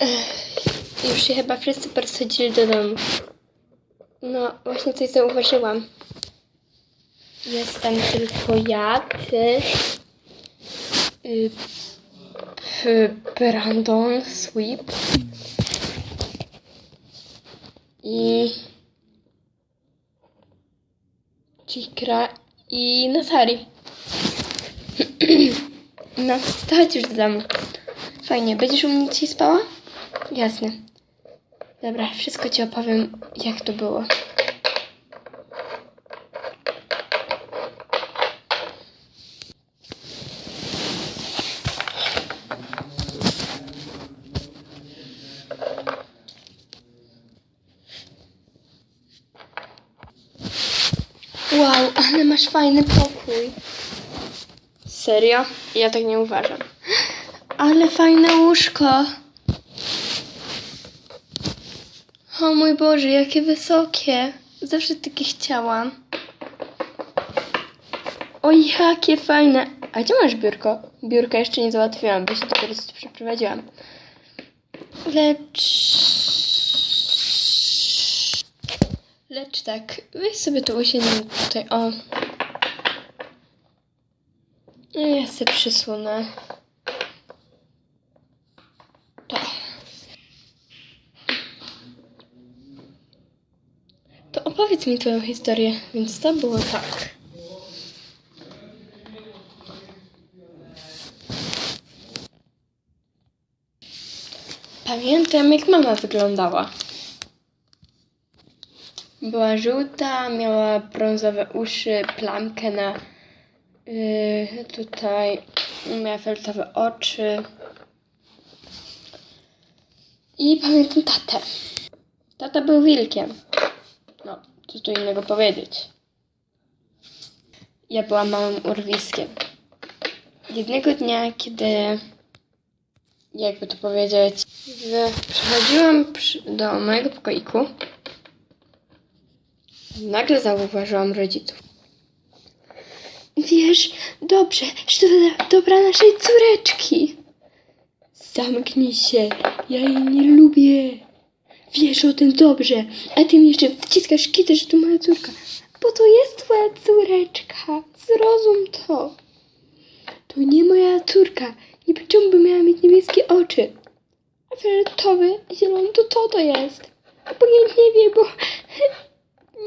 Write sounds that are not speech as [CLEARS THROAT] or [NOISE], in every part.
Ech, już się chyba wszyscy persadzili do domu. No, właśnie coś zauważyłam. Jestem tylko ja, ty, y, p, Brandon, Sweep i Cikra i Natari. [CLEARS THROAT] No, to chodź już do domu. Fajnie, będziesz u mnie dzisiaj spała? Jasne. Dobra, wszystko ci opowiem, jak to było. Wow, ale masz fajny pokój. Serio? Ja tak nie uważam. Ale fajne łóżko. O mój Boże, jakie wysokie. Zawsze takie chciałam. O, jakie fajne. A gdzie masz biurko? Biurka jeszcze nie załatwiłam, bo się dopiero przeprowadziłam. Lecz... Lecz tak, weź sobie tu usiądź tutaj, o. Ja sobie przysłonę. Opowiedz mi twoją historię, więc to było tak. Pamiętam, jak mama wyglądała. Była żółta, miała brązowe uszy, plamkę na yy, tutaj, miała fioletowe oczy. I pamiętam tatę. Tata był wilkiem. Co tu innego powiedzieć. Ja byłam małym urwiskiem. Jednego dnia, kiedy, jakby to powiedzieć, przy, do mojego pokoiku, nagle zauważyłam rodziców. Wiesz, dobrze, że to dobra naszej córeczki. Zamknij się, ja jej nie lubię. Wiesz o tym dobrze, a ty mi jeszcze wciskasz kitę, że to moja córka. Bo to jest twoja córeczka. Zrozum to. To nie moja córka. Nie czemu by miała mieć niebieskie oczy. A fioletowy, zielony to to to jest. Bo nie, nie wie, bo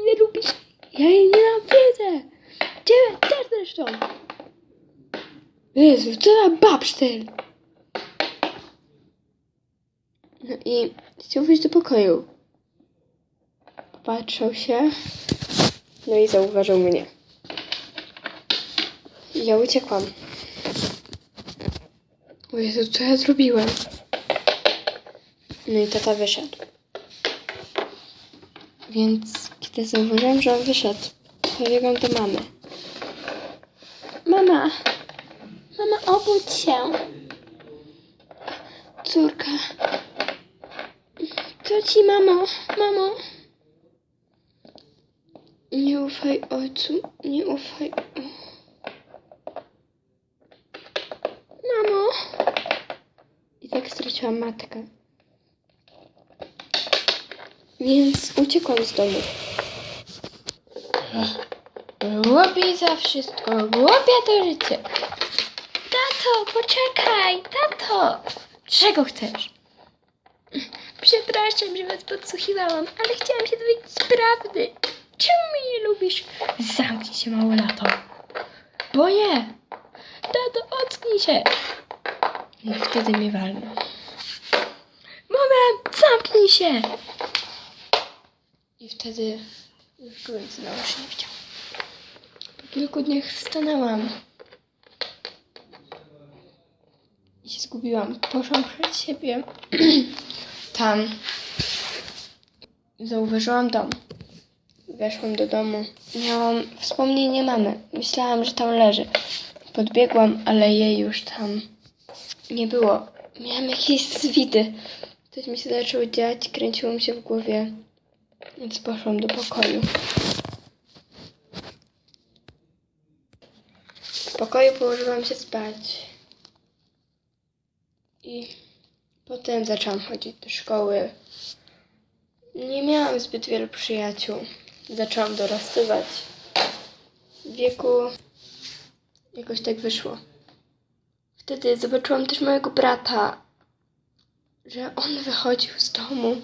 nie lubisz. Ja jej nienawidzę. Ciebie też zresztą. Jezu, co za babsztel. No i chciał wyjść do pokoju. Patrzał się. No i zauważył mnie. Ja uciekłam. O Jezu, co ja zrobiłem? No i tata wyszedł. Więc kiedy zauważyłam, że on wyszedł, pobiegłam do mamy. Mama! Mama, obudź się! Córka. Co ci, mamo? Mamo? Nie ufaj ojcu, nie ufaj. Mamo! I tak straciłam matkę. Więc uciekłam z domu. Głupi za wszystko, głupie to życie. Tato, poczekaj, tato! Czego chcesz? Przepraszam, że was podsłuchiwałam, ale chciałam się dowiedzieć prawdy. Czemu mnie nie lubisz? Zamknij się, mało lato. Bo nie. Tato, ocknij się. I wtedy mnie walnął. Moment, zamknij się. I wtedy już go znowu nie. Po kilku dniach stanęłam. I się zgubiłam. Poszłam przed siebie. [CLEARS THROAT] Tam. Zauważyłam dom. Weszłam do domu. Miałam wspomnienie mamy. Myślałam, że tam leży. Podbiegłam, ale jej już tam nie było. Miałam jakieś zwidy. Coś mi się zaczęło dziać, kręciło mi się w głowie. Więc poszłam do pokoju. W pokoju położyłam się spać. I Potem zaczęłam chodzić do szkoły. Nie miałam zbyt wielu przyjaciół. Zaczęłam dorastywać. W wieku jakoś tak wyszło. Wtedy zobaczyłam też mojego brata, że on wychodził z domu,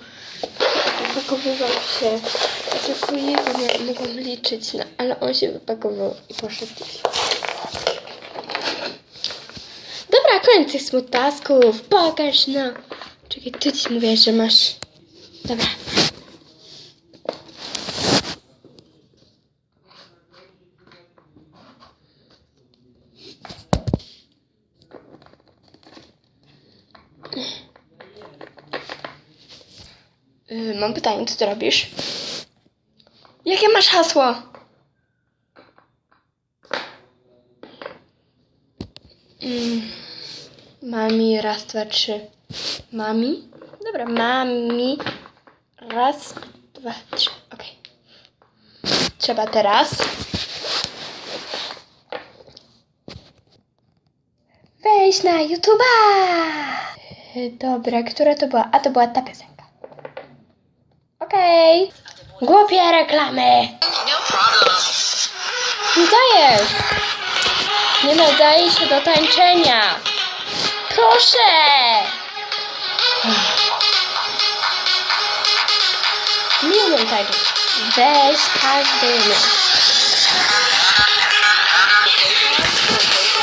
wypakowywał się. Tylko jego mogłam liczyć, no, ale on się wypakował i poszedł gdzieś. Dobra, koniec tych smutasków. Pokaż, no. Czekaj, ty ci mówisz, że masz. Dobra. Yy, mam pytanie, co ty robisz? Jakie masz hasło? Mm. Mami, raz, dwa, trzy. Mami? Dobra, mami. Raz, dwa, trzy. Okej. Trzeba teraz. Wejść na YouTube'a! Dobra, która to była? A to była ta piosenka. Okej. Głupie reklamy! No. Nie dajesz! Nie nadaje się do tańczenia! Proszę! Nie umiem tańczyć. Weź każdy umie.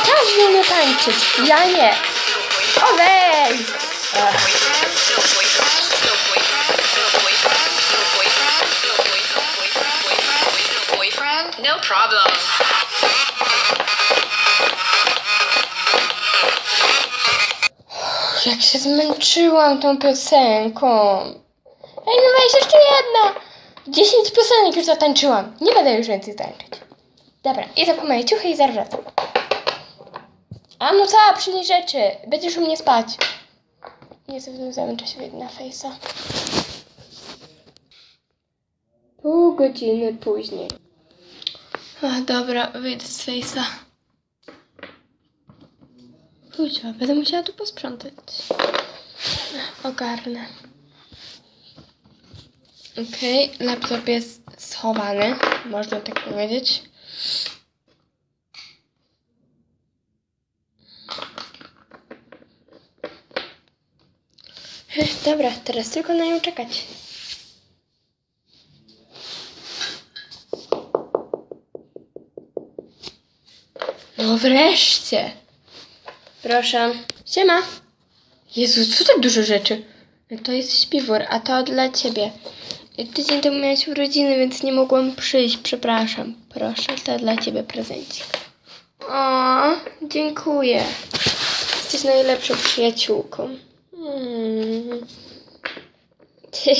Każdy umie tańczyć. Ja nie. O weź! No boyfriend, Jak się zmęczyłam tą piosenką. Ej, no weź jeszcze jedna. 10 piosenek już zatańczyłam. Nie będę już więcej tańczyć. Dobra, po moje ciuchy i zaraz wracam. A no co, przynieś rzeczy. Będziesz u mnie spać. Nie w samym czasie na fejsa. Pół godziny później. A, dobra, wyjdę z fejsa. Kurczę, będę musiała tu posprzątać. Ogarnę. Okej, laptop jest schowany, można tak powiedzieć. Dobra, teraz tylko na nią czekać. No wreszcie! Proszę. Siema. Jezu, co tak dużo rzeczy? To jest śpiwór, a to dla ciebie. Tydzień temu miałeś urodziny, więc nie mogłam przyjść. Przepraszam. Proszę, to dla ciebie prezencik. O, dziękuję. Jesteś najlepszą przyjaciółką. Mm.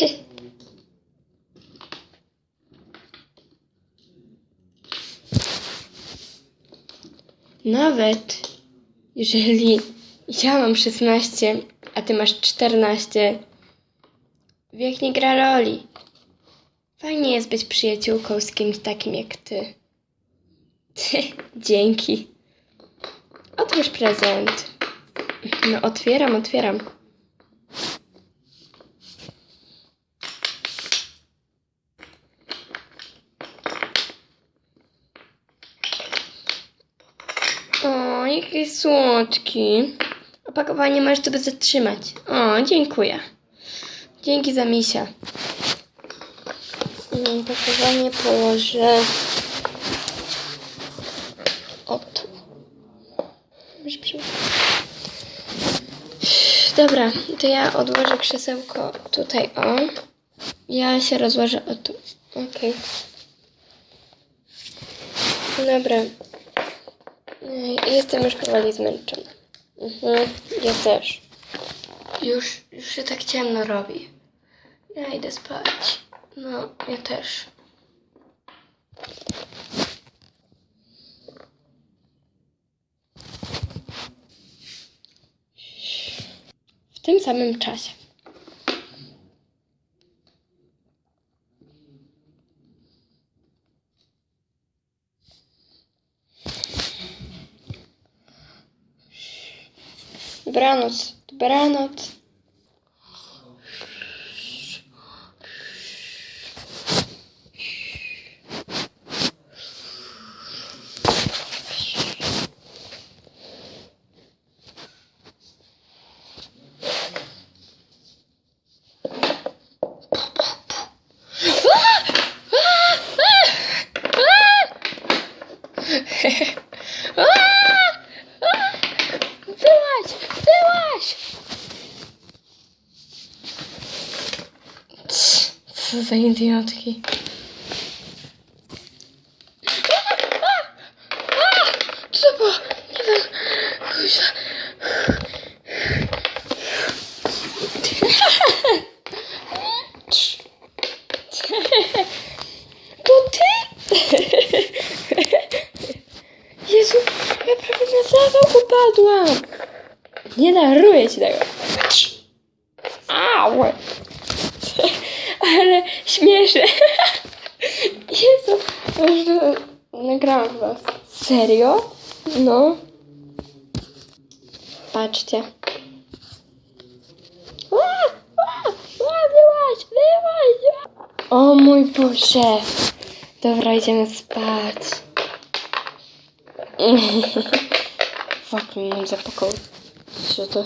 [LAUGHS] Nawet jeżeli ja mam 16, a ty masz 14, wiek nie gra roli. Fajnie jest być przyjaciółką z kimś takim jak ty. [LAUGHS] Dzięki. Otwórz prezent. No, otwieram, otwieram. O, jaki słodki. Opakowanie możesz sobie zatrzymać. O, dziękuję. Dzięki za misia. Opakowanie położę... O tu. Dobra, to ja odłożę krzesełko tutaj, o. Ja się rozłożę o tu. Okej. Dobra. Jestem już powoli zmęczona. Mhm, ja też. Już, już się tak ciemno robi. Ja idę spać. No, ja też. W tym samym czasie. Dobranoc, dobranoc. Kuźwa. To ty? Jezu, ja prawie na. Au! Śmieszę. [LAUGHS] Jezu, może nagrałam was. Serio? No. Patrzcie. Ła, ła, ła, Wyłaź, wyłaź! O mój Boże. Dobra, idziemy spać. [LAUGHS] Fuck, mam zapakał. Co to?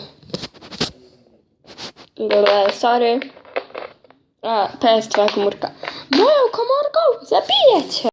Dobra, sorry. A, PS2 komórka. Moją komórką zabiję cię!